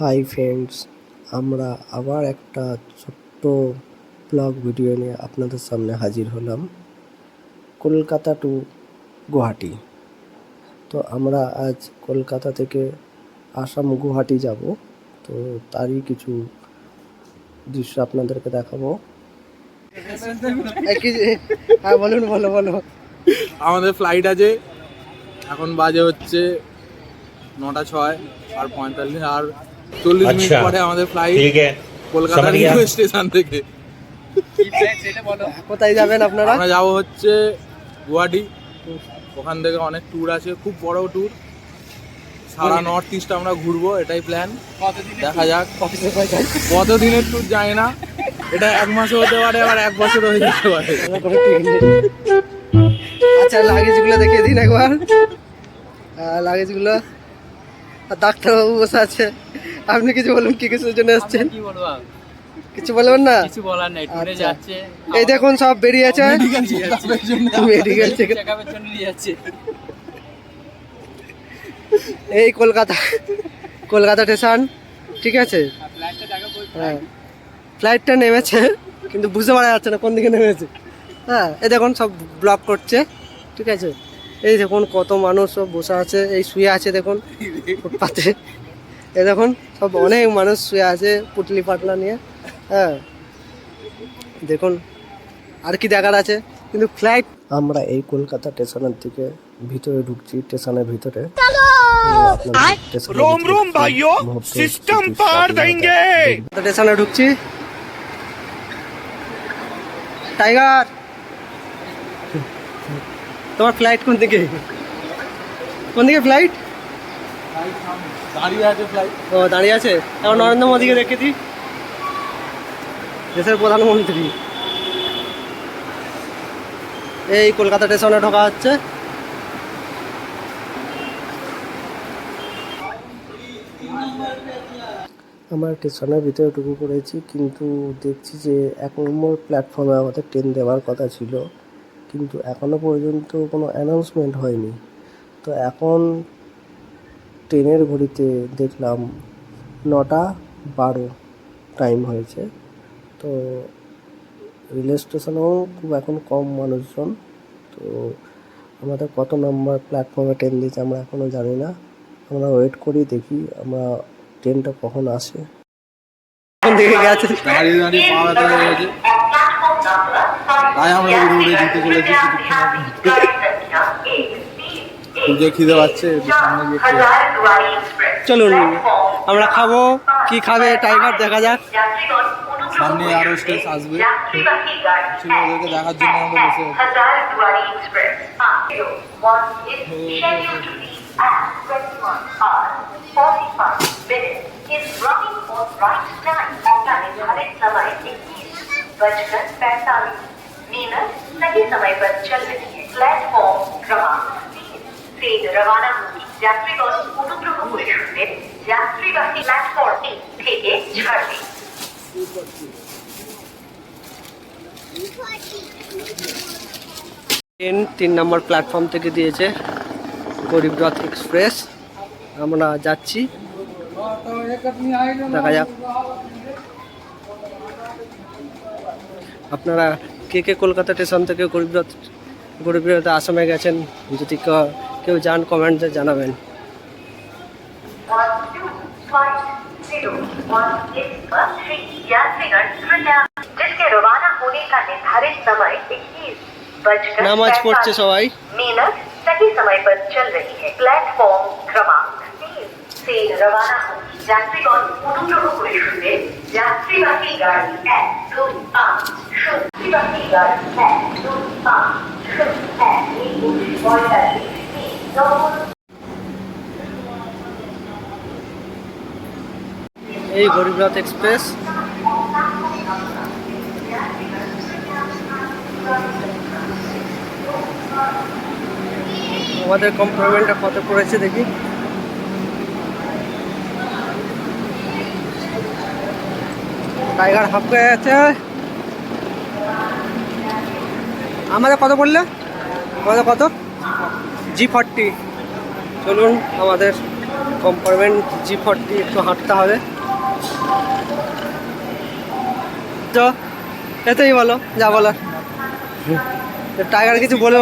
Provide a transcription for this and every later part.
Hi friends আমরা আবার একটা ছোট্ট ব্লগ ভিডিও নিয়ে আপনাদের সামনে হাজির হলাম কলকাতা টু গুয়াহাটি। তো আমরা আজ কলকাতা থেকে আসাম গুয়াহাটি যাব। তো তারই কিছু দৃশ্য আপনাদেরকে দেখাবো। হ্যাঁ বলুন বলো বলো। আমাদের ফ্লাইট আছে। এখন বাজে হচ্ছে নটা ছয় আর পঁয়তাল্লিশ। আর চল্লিশ মিনিট পরে আমাদের ফ্লাইট কলকাতার রেলওয়ে স্টেশন থেকে। কোথায় যাবেন আপনারা? আমরা যাব হচ্ছে গুয়াহাটি। ওখান থেকে অনেক ট্যুর আছে খুব বড় ট্যুর সারা নর্থ ইস্ট আমরা ঘুরবো এটাই প্ল্যান দেখা যাক। কত দিনের ট্যুর যায় না। এটা এক মাসে হতে পারে আবার এক বছর হয়ে যেতে পারে। আচ্ছা লাগেজগুলো দেখিয়ে দিন একবার। লাগেজগুলো ডাক্তারবাবু বসে আছে। আপনি কিছু বলুন কি কিছুর জন্য কি বলব কিছু বলবেন না? কিছু বলার নেই টুরে আচ্ছা। যাচ্ছে। এই দেখুন সব চেকআপের জন্য মেডিকেল থেকে চেকআপের জন্য যাচ্ছে। এই কলকাতা কলকাতা স্টেশন ঠিক আছে? ফ্লাইটটা হ্যাঁ। ফ্লাইটটা নেমেছে কিন্তু বুঝতে পারা যাচ্ছে না কোন দিকে নেমেছে। হ্যাঁ এই দেখুন সব ব্লক করছে ঠিক আছে? এই দেখুন কত মানুষ সব বসে আছে এই শুয়ে আছে দেখুন ফুটপাতে। এই দেখুন সব অনেক মানুষ শুয়ে আছে পুটলি পাটলা নিয়ে। হ্যাঁ। দেখুন আর কি দেখার আছে? কিন্তু ফ্লাইট আমরা এই কলকাতা স্টেশনের থেকে ভিতরে ঢুকছি স্টেশনের ভিতরে। রোম রোম ভাইও সিস্টেম পার দেंगे স্টেশনে ঢুকছি। টাইগার! তোমার ফ্লাইট কোন দিকে কোন দিকে ফ্লাইট দাঁড়িয়ে আছে ও, দাঁড়িয়ে আছে? এখন নরেন্দ্র মোদীকে দেখে দিই দেশের প্রধানমন্ত্রী। এই কলকাতা স্টেশনে ঢোকা হচ্ছে। আমরা স্টেশনের ভিতরে ঢুকে পড়েছি কিন্তু দেখছি যে এক নম্বর প্ল্যাটফর্মে আমাদের ট্রেন দেওয়ার কথা ছিল, কিন্তু এখনও পর্যন্ত কোনো অ্যানাউন্সমেন্ট হয়নি। তো এখন ট্রেনের ঘড়িতে দেখলাম নটা বারো টাইম হয়েছে। তো রেল স্টেশনেও খুব এখন কম মানুষজন। তো আমাদের কত নম্বর প্ল্যাটফর্মে ট্রেন দিয়েছে আমরা এখনও জানি না। আমরা ওয়েট করি দেখি আমরা ট্রেনটা কখন আসে। কোন গেছে। দাঁড়িয়ে দাঁড়িয়ে পা ব্যথা হয়ে গেছে তাই আমরা উড়ে চলেছি। যে খিদে পাচ্ছে একটু সামনে গিয়ে খেয়ে চলুন আমরা খাবো কি খাবে টাইগার দেখা যাক সামনে আরো স্টেজ আসবে সেগুলোকে দেখার জন্য আমরা বসে আছি Hazardwari Express. One is scheduled to be at 21 hours 45 minutes. Is running on right time का निर्धारित समय 21 बजकर पैंतालीस मिनट सही समय पर चल रही है प्लेटफॉर्म क्रमांक तीन যাত্রীগণ অনুগ্রহ করে শুনবেন যাত্রীবাহী প্ল্যাটফর্মটি থেকে ছাড়বে ট্রেন তিন নম্বর প্ল্যাটফর্ম থেকে দিয়েছে গরিবরথ এক্সপ্রেস আমরা যাচ্ছি। দেখা যাক। আপনারা কে কে কলকাতা স্টেশন থেকে গরিবরথ গরিবরথ আসামে গেছেন? যদি কেউ যান কমেন্টে জানাবেন one two five zero one एक बस श्री यात्रीगण कृपया जिसके रवाना होने का निर्धारित समय इक्कीस बजकर নামাজ পড়ছে 45 সবাই मिनट सही समय पर चल रही है प्लेटफॉर्म क्रमांक तीन से रवाना होगी যাত্রীগণ অনুগ্রহ করে শুনবেন যাত্রীবাহী গাড়ি এক দুই পাঁচ শূন্য যাত্রীবাহী গাড়ি এক দুই পাঁচ শূন্য এক এই গরিবরথ এক্সপ্রেস। আমাদের কম্পার্টমেন্টটা কত পড়েছে দেখি। টাইগার হাফ হয়ে গেছে আমাদের কত পড়লে? আমাদের কত? জি ফর্টি চলুন আমাদের কম্পার্টমেন্ট জি ফর্টি একটু হাঁটতে হবে। তো, এতেই বলো, যা বলার। টাইগার কিছু বলে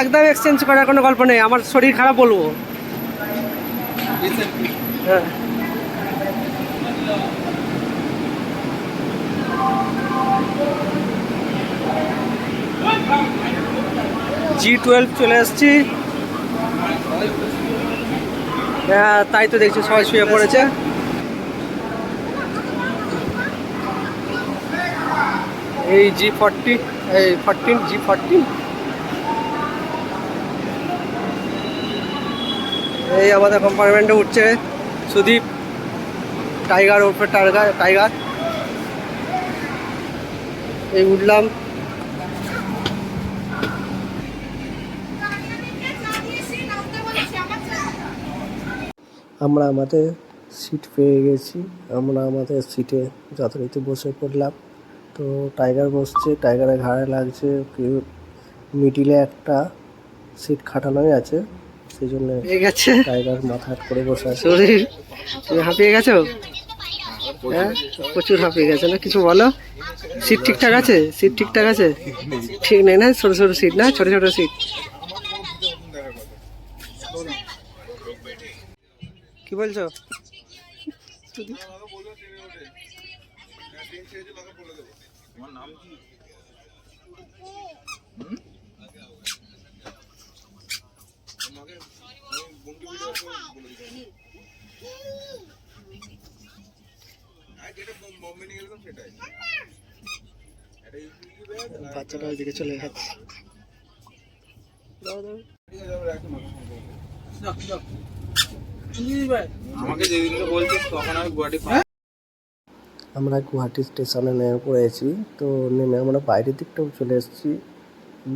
একদম এক্সচেঞ্জ করার কোনো গল্প নেই, আমার শরীর খারাপ বলব। হ্যাঁ। জি টুয়েলভ চলে এসছি হ্যাঁ তাই তো দেখছি সবাই শুয়ে পড়েছে। এই জি ফর্টি এই ফরটিন জি ফরটিন এই আমাদের কম্পার্টমেন্টে উঠছে সুদীপ টাইগার ওরফে টাইগার টাইগার এই উঠলাম। আমরা আমাদের সিট পেয়ে গেছি। আমরা আমাদের সিটে যথারীতি বসে পড়লাম। তো টাইগার বসছে টাইগারের ঘাড়ে লাগছে কেউ মিডিলে একটা সিট খাটানোই আছে। সেই জন্য গেছে। টাইগার মাথা করে বসে আছে। শরীর তুমি হাঁপিয়ে গেছো? হ্যাঁ? প্রচুর হাঁপিয়ে গেছে না? কিছু বলো? সিট ঠিকঠাক আছে? সিট ঠিকঠাক আছে? ঠিক নেই না? ছোট ছোট সিট না? ছোট ছোট সিট কি বলছো? তোমার নাম কি বাচ্চাটা ওইদিকে চলে যাচ্ছে। আমরা গুয়াহাটি স্টেশনে নেমে পড়েছি, তো নেমে আমরা বাইরের দিকটাও চলে এসেছি।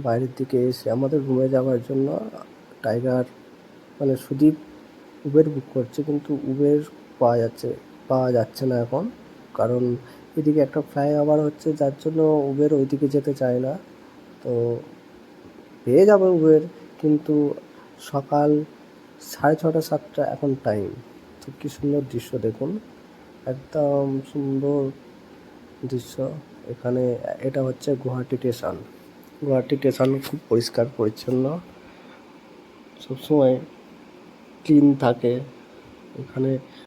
বাইরের দিকে এসে আমাদের রুমে যাওয়ার জন্য টাইগার মানে সুদীপ উবের বুক করছে, কিন্তু উবের পাওয়া যাচ্ছে পাওয়া যাচ্ছে না এখন। কারণ এদিকে একটা ফ্লাইওভার হচ্ছে, যার জন্য উবের ওইদিকে যেতে চায় না। তো পেয়ে যাবে উবের কিন্তু সকাল সাড়ে ছটা, সাতটা এখন টাইম তো কী সুন্দর দৃশ্য দেখুন। একদম সুন্দর দৃশ্য। এখানে এটা হচ্ছে গুয়াহাটি স্টেশন গুয়াহাটি স্টেশন খুব পরিষ্কার, পরিচ্ছন্ন। সবসময় ক্লিন থাকে। এখানে